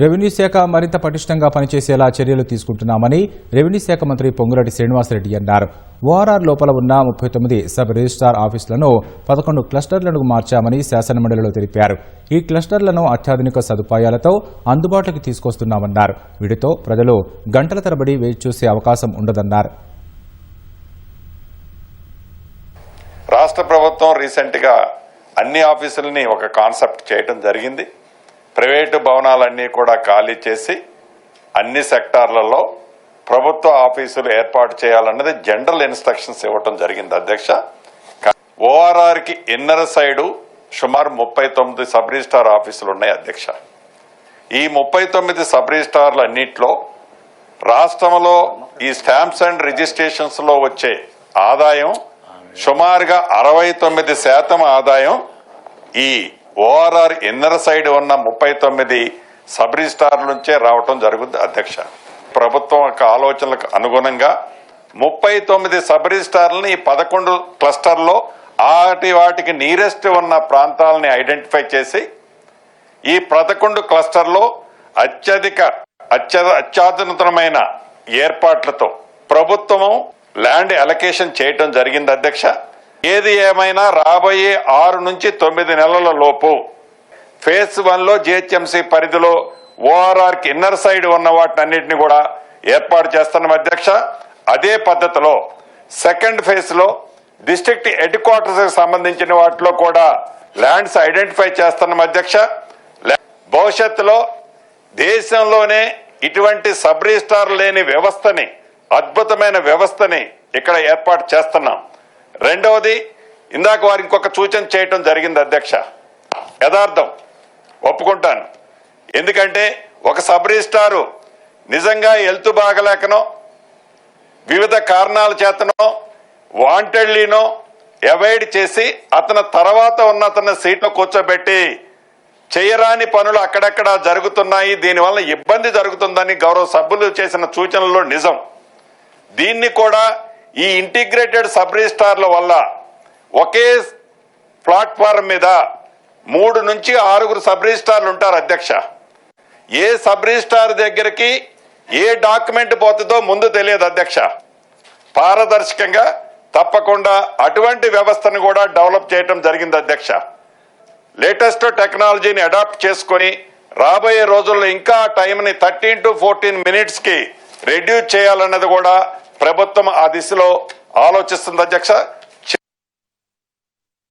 Revenue శాఖ మరింత పటిష్టంగా పనిచేసేలా చర్యలు తీసుకుంటున్నామని రెవెన్యూ శాఖ మంత్రి పొంగులటి శ్రీనివాసరెడ్డి అన్నారు. ఓఆర్ఆర్ లోపల ఉన్న ముప్పై తొమ్మిది సబ్ రిజిస్ట్రార్ ఆఫీసులను పదకొండు క్లస్టర్లను మార్చామని శాసనమండలిలో తెలిపారు. ఈ క్లస్టర్లను అత్యాధునిక సదుపాయాలతో అందుబాటులోకి తీసుకొస్తున్నామన్నారు. వీటితో ప్రజలు గంటల తరబడి వేచి చూసే అవకాశం ఉండదన్నారు. రాష్ట్ర ప్రభుత్వం రీసెంట్గా అన్ని ఆఫీసులని ఒక కాన్సెప్ట్ చేయడం జరిగింది. ప్రైవేటు భవనాలన్నీ కూడా ఖాళీ చేసి అన్ని సెక్టార్లలో ప్రభుత్వ ఆఫీసులు ఏర్పాటు చేయాలన్నది జనరల్ ఇన్స్ట్రక్షన్స్ ఇవ్వటం జరిగింది అధ్యక్ష. ఓఆర్ఆర్కి ఇన్నర్ సైడు సుమారు ముప్పై తొమ్మిది సబ్ రిజిస్టార్ ఆఫీసులు ఉన్నాయి అధ్యక్ష. ఈ ముప్పై తొమ్మిది సబ్ రిజిస్టార్లు అన్నింటిలో రాష్ట్రంలో ఈ స్టాంప్స్ అండ్ రిజిస్ట్రేషన్స్లో వచ్చే ఆదాయం సుమారుగా అరవై తొమ్మిది శాతం ఆదాయం ఈ ఓఆర్ఆర్ ఇన్నర్ సైడ్ ఉన్న ముప్పై తొమ్మిది సబ్ రిజిస్టార్ల నుంచే రావటం జరుగుతుంది అధ్యక్ష. ప్రభుత్వం యొక్క ఆలోచనలకు అనుగుణంగా ముప్పై తొమ్మిది సబ్ రిజిస్టార్లని పదకొండు క్లస్టర్లో ఆటి వాటికి నీరెస్ట్ ఉన్న ప్రాంతాలని ఐడెంటిఫై చేసి ఈ పదకొండు క్లస్టర్లో అత్యధిక అత్య అత్యాధునితమైన ఏర్పాట్లతో ప్రభుత్వము ల్యాండ్ అలొకేషన్ చేయటం జరిగింది అధ్యక్ష. ఏది ఏమైనా రాబోయే ఆరు నుంచి తొమ్మిది నెలల లోపు ఫేజ్ వన్లో జిహెచ్ఎంసీ పరిధిలో ఓఆర్ఆర్కి ఇన్నర్ సైడ్ ఉన్న వాటినన్నింటినీ కూడా ఏర్పాటు చేస్తున్నాం అధ్యక్ష. అదే పద్ధతిలో సెకండ్ ఫేజ్లో డిస్టిక్ట్ డిస్ట్రిక్ట్ హెడ్ క్వార్టర్స్కి సంబంధించిన వాటిలో కూడా ల్యాండ్స్ ఐడెంటిఫై చేస్తున్నాం అధ్యక్ష. భవిష్యత్తులో దేశంలోనే ఇటువంటి సబ్ రిజిస్టార్ లేని వ్యవస్థని అద్భుతమైన వ్యవస్థని ఇక్కడ ఏర్పాటు చేస్తున్నాం. రెండవది ఇందాక వారు ఇంకొక సూచన చేయటం జరిగింది అధ్యక్ష. యథార్థం ఒప్పుకుంటాను. ఎందుకంటే ఒక సబ్ రిజిస్టారు నిజంగా హెల్త్ బాగలేకనో వివిధ కారణాల చేతనో వాంటెడ్లీనో అవాయిడ్ చేసి అతని తర్వాత ఉన్న అతని సీట్లో కూర్చోబెట్టి చేయరాని పనులు అక్కడక్కడ జరుగుతున్నాయి దీనివల్ల ఇబ్బంది జరుగుతుందని గౌరవ సభ్యులు చేసిన సూచనలో నిజం. దీన్ని కూడా ఈ ఇంటిగ్రేటెడ్ సబ్ రిజిస్టార్ల వల్ల ఒకే ప్లాట్ఫారం మీద మూడు నుంచి ఆరుగురు సబ్ రిజిస్టార్లు ఉంటారు అధ్యక్ష. ఏ సబ్ రిజిస్టార్ దగ్గరికి ఏ డాక్యుమెంట్ పోతుందో ముందు తెలియదు అధ్యక్ష. పారదర్శకంగా తప్పకుండా అటువంటి వ్యవస్థను కూడా డెవలప్ చేయడం జరిగింది అధ్యక్ష. లేటెస్ట్ టెక్నాలజీని అడాప్ట్ చేసుకొని రాబోయే రోజుల్లో ఇంకా టైంని థర్టీన్ టు ఫోర్టీన్ మినిట్స్కి రెడ్యూస్ చేయాలన్నది కూడా ప్రభుత్వం ఆ దిశలో ఆలోచిస్తుంది అధ్యక్ష.